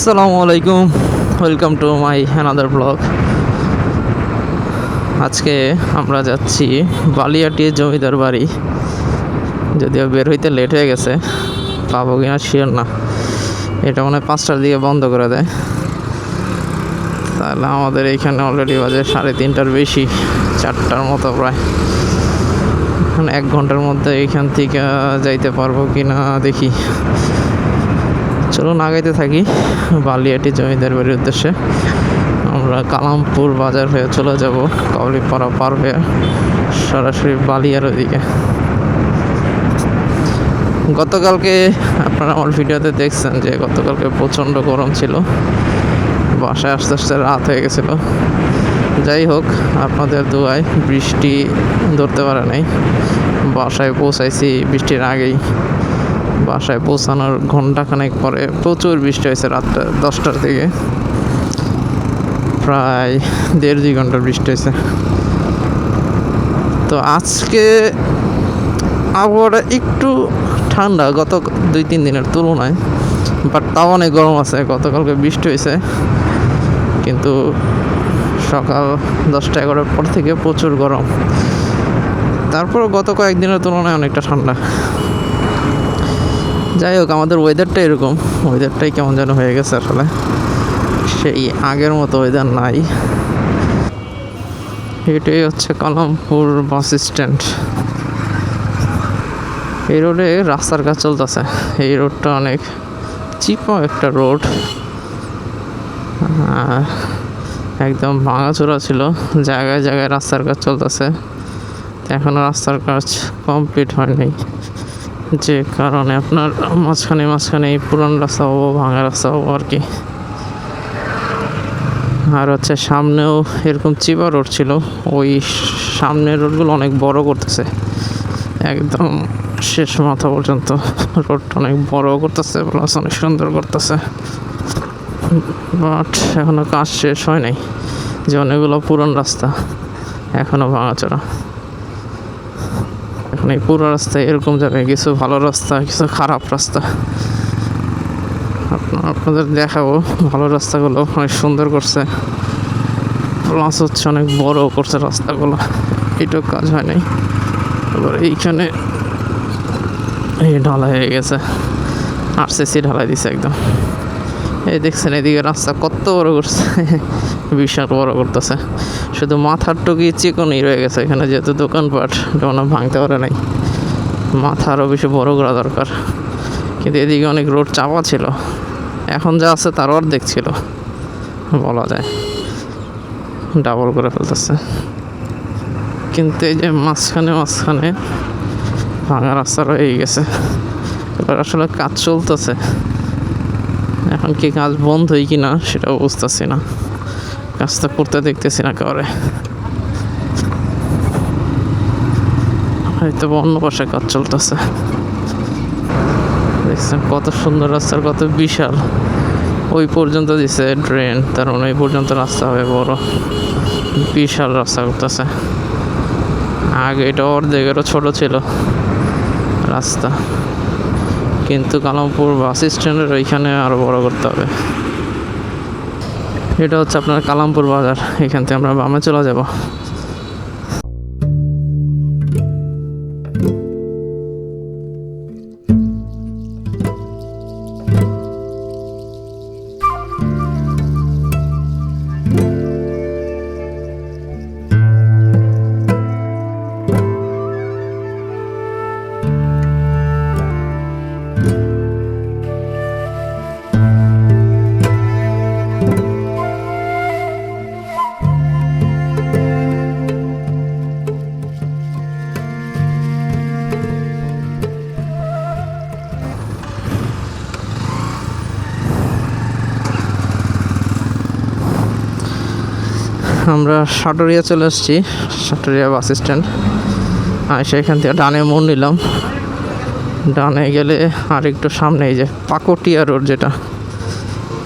আসসালামু আলাইকুম। Welcome to my another blog আজকে আমরা যাচ্ছি বালিয়াটি জমিদার বাড়ি। যদিও বের হইতে লেট হয়ে গেছে, পাবো কিনা শিওর না। এটা মনে হয় পাঁচটার দিকে বন্ধ করে দেয়। তাহলে আমাদের এইখানে অলরেডি বাজে সাড়ে তিনটার বেশি, চারটার মতো প্রায়। এখন এক ঘণ্টার মধ্যে এইখান থেকে যাইতে পারব কি না দেখি। চলুন আগাইতে থাকি বালিয়াটি জমিদার বাড়ির উদ্দেশ্যে। আমরা কালামপুর বাজার হয়ে চলে যাব কাউলিপাড়া পার হয়ে সরাসরি বালিয়ার ওদিকে। গতকালকে আপনারা আমার ভিডিওতে দেখছেন যে গতকালকে প্রচণ্ড গরম ছিল। বাসায় আস্তে আস্তে রাত হয়ে গেছিল। যাই হোক, আপনাদের দোয়ায় বৃষ্টি ধরতে পারে নাই। বাসায় পৌঁছাইছি বৃষ্টির আগেই। বাসায় পৌঁছানোর ঘন্টাখানেক পরে প্রচুর বৃষ্টি হয়েছে রাতটা দশটার দিকে। প্রায় দেড় দুই ঘণ্টা বৃষ্টি হয়েছে। তো আজকে আবহাওয়াটা একটু ঠান্ডা গত দুই তিন দিনের তুলনায় বাট তাও অনেক গরম আছে, গতকালকে বৃষ্টি হয়েছে। কিন্তু সকাল দশটা এগারোটার পর থেকে প্রচুর গরম। তারপর গত কয়েকদিনের তুলনায় অনেকটা ঠান্ডা। যাই হোক, আমাদের ওয়েদারটা এরকম। ওয়েদারটাই কেমন যেন হয়ে গেছে আসলে। সেই আগের মতো ওয়েদার নাই। এটাই হচ্ছে কলমপুর বাস স্ট্যান্ড এই রোডে রাস্তার কাজ চলতেছে। এই রোডটা অনেক চিপা একটা রোড একদম ভাঙাচোরা ছিল। জায়গায় জায়গায় রাস্তার কাজ চলতেছে। এখনও রাস্তার কাজ কমপ্লিট হয়নি। যে কারণে আপনার মাঝখানে মাঝখানে এই পুরান রাস্তা হব, ভাঙা রাস্তা হব আর কি। আর হচ্ছে সামনেও এরকম চিপা রোড ছিল, ওই সামনের রোডগুলো অনেক বড় করতেছে। একদম শেষ মাথা পর্যন্ত রোডটা অনেক বড় করতেছে প্লাস অনেক সুন্দর করতেছে। বাট এখনও কাজ শেষ হয় নাই, যে অনেকগুলো পুরান রাস্তা এখনও ভাঙাচোরা। এই পুরো রাস্তায় এরকম যাবে কিছু ভালো রাস্তা, কিছু খারাপ রাস্তা। আপনাদের দেখাবো ভালো রাস্তাগুলো অনেক সুন্দর করছে। প্লাস হচ্ছে অনেক বড় করছে রাস্তাগুলো। এটাও কাজ হয় নাই এবার এইখানে এই ঢালাই হয়ে গেছে। আরসিসি ঢালাই দিছে একদম। এই দেখছেন, এদিকে রাস্তা কত বড় করছে। বিশাল বড় করতেছে। শুধু মাথার টুকি চিকনই রয়ে গেছে এখানে, যেহেতু দোকানপাট মনে ভাঙতে পারে নাই। মাথা আরও বেশি বড় করা দরকার। কিন্তু এদিকে অনেক রোড চাপা ছিল। এখন যা আছে তার অর্ধেক ছিল, বলা যায়। ডাবল করে ফেলতেছে। কিন্তু এই যে মাঝখানে মাঝখানে ভাঙা রাস্তা রয়ে গেছে। আসলে কাজ চলতেছে। এখন কি কাজ বন্ধ হয় কি না সেটাও বুঝতেছি না। কাজটা করতে দেখতেছি না কাউরে। হয়তো অন্য পাশে কাজ চলতেছে। দেখছেন কত সুন্দর রাস্তার কত বিশাল। ওই পর্যন্ত দিছে ড্রেন তার মানে ওই পর্যন্ত রাস্তা হবে বড়। বিশাল রাস্তা করতেছে। আগে এটা অর্ধেকেরও ছোট ছিল রাস্তা। কিন্তু কালামপুর বাস স্ট্যান্ডের ওইখানে আরও বড় করতে হবে। এটা হচ্ছে আপনার কালামপুর বাজার। এখান থেকে আমরা বামে চলে যাব। আমরা সাটুরিয়া চলে আসছি, সাটুরিয়া বাস স্ট্যান্ড। আর সেখান থেকে ডানে মোড় নিলাম। ডানে গেলে আর একটু সামনে এই যে পাকটিয়া রোড যেটা,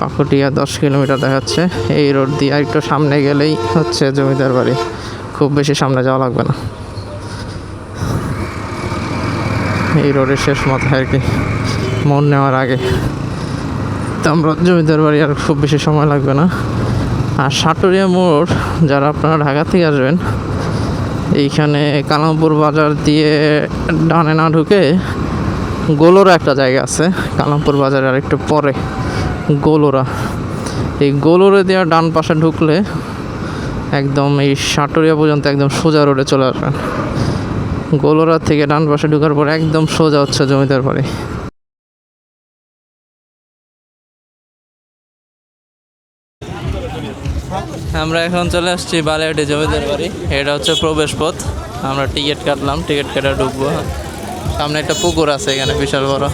পাকটিয়া দশ কিলোমিটার দেখাচ্ছে। এই রোড দিয়ে আর একটু সামনে গেলেই হচ্ছে জমিদার বাড়ি। খুব বেশি সামনে যাওয়া লাগবে না। এই রোডের শেষ মাথায় আর কি মোড় নেওয়ার আগে। তো আমরা জমিদার বাড়ি আর খুব বেশি সময় লাগবে না। আর সাটুরিয়া মোড়, যারা আপনারা ঢাকা থেকে আসবেন, এইখানে কালামপুর বাজার দিয়ে ডানে না ঢুকে গোলোরা একটা জায়গা আছে, কালামপুর বাজারের আর একটু পরে গোলোরা। এই গোলোরে দেওয়া ডান পাশে ঢুকলে একদম এই সাটুরিয়া পর্যন্ত একদম সোজা রোডে চলে আসবেন। গোলোরা থেকে ডান পাশে ঢুকার পর একদম সোজা হচ্ছে জমিদার বাড়ি। আমরা এখন চলে আসছি বালিয়াটি জমিদার বাড়ি। এটা হচ্ছে প্রবেশ পথ আমরা টিকিট কাটলাম, টিকিট কেটে ঢুকবো। সামনে একটা পুকুর আছে এখানে, বিশাল বড়।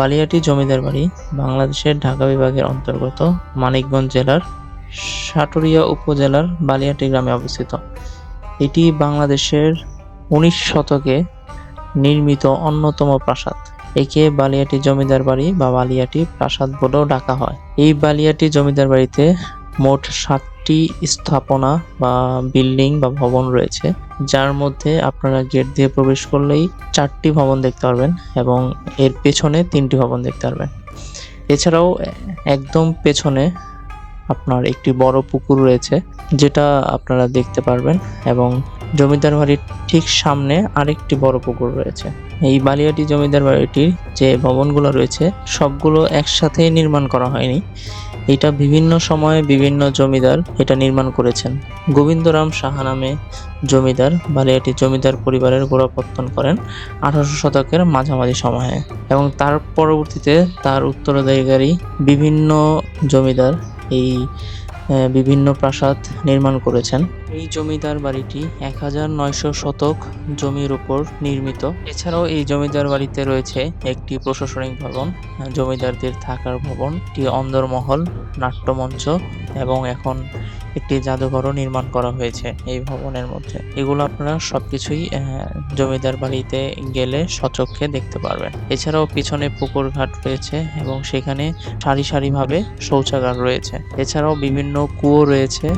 বালিয়াটি জমিদার বাড়ি, বাংলাদেশের ঢাকা বিভাগের অন্তর্গত মানিকগঞ্জ জেলার সাটুরিয়া উপজেলার বালিয়াটি গ্রামে অবস্থিত। এটি বাংলাদেশের উনিশ শতকে নির্মিত অন্যতম প্রাসাদ। একে বালিয়াটি জমিদার বাড়ি বা বালিয়াটি প্রাসাদ বলেও ডাকা হয়। এই বালিয়াটি জমিদার বাড়িতে মোট সাতটি স্থাপনা বা বিল্ডিং বা ভবন রয়েছে, যার মধ্যে আপনারা গেট দিয়ে প্রবেশ করলেই চারটি ভবন দেখতে পারবেন এবং এর পেছনে তিনটি ভবন দেখতে পারবেন। এছাড়াও একদম পেছনে আপনার একটি বড় পুকুর রয়েছে, যেটা আপনারা দেখতে পারবেন এবং জমিদার বাড়ির ঠিক সামনে আরেকটি বড় পুকুর রয়েছে। এই বালিয়াটি জমিদার বাড়িটির যে ভবনগুলো রয়েছে, সবগুলো একসাথে নির্মাণ করা হয়নি। এটা বিভিন্ন সময়ে বিভিন্ন জমিদার এটা নির্মাণ করেছেন। গোবিন্দরাম সাহা নামে জমিদার, বালিয়াটি জমিদার পরিবারের গোড়াপত্তন করেন আঠারোশো শতকের মাঝামাঝি সময়ে এবং তার পরবর্তীতে তার উত্তরাধিকারী বিভিন্ন জমিদার এই বিভিন্ন প্রাসাদ নির্মাণ করেছেন। এই জমিদার বাড়িটি এক হাজার নয়শো শতক জমির উপর নির্মিত। এছাড়াও এই জমিদার বাড়িতে রয়েছে একটি প্রশাসনিক ভবন, জমিদারদের থাকার ভবন, একটি অন্দরমহল, নাট্যমঞ্চ এবং এখন একটি জাদুঘরও নির্মাণ করা হয়েছে এই ভবনের মধ্যে। এগুলো আপনারা সবকিছুই জমিদার বাড়িতে গেলে সচক্ষে দেখতে পারবেন। এছাড়াও পিছনে পুকুর ঘাট রয়েছে এবং সেখানে সারি সারিভাবে শৌচাগার রয়েছে। এছাড়াও বিভিন্ন কুয়ো রয়েছে।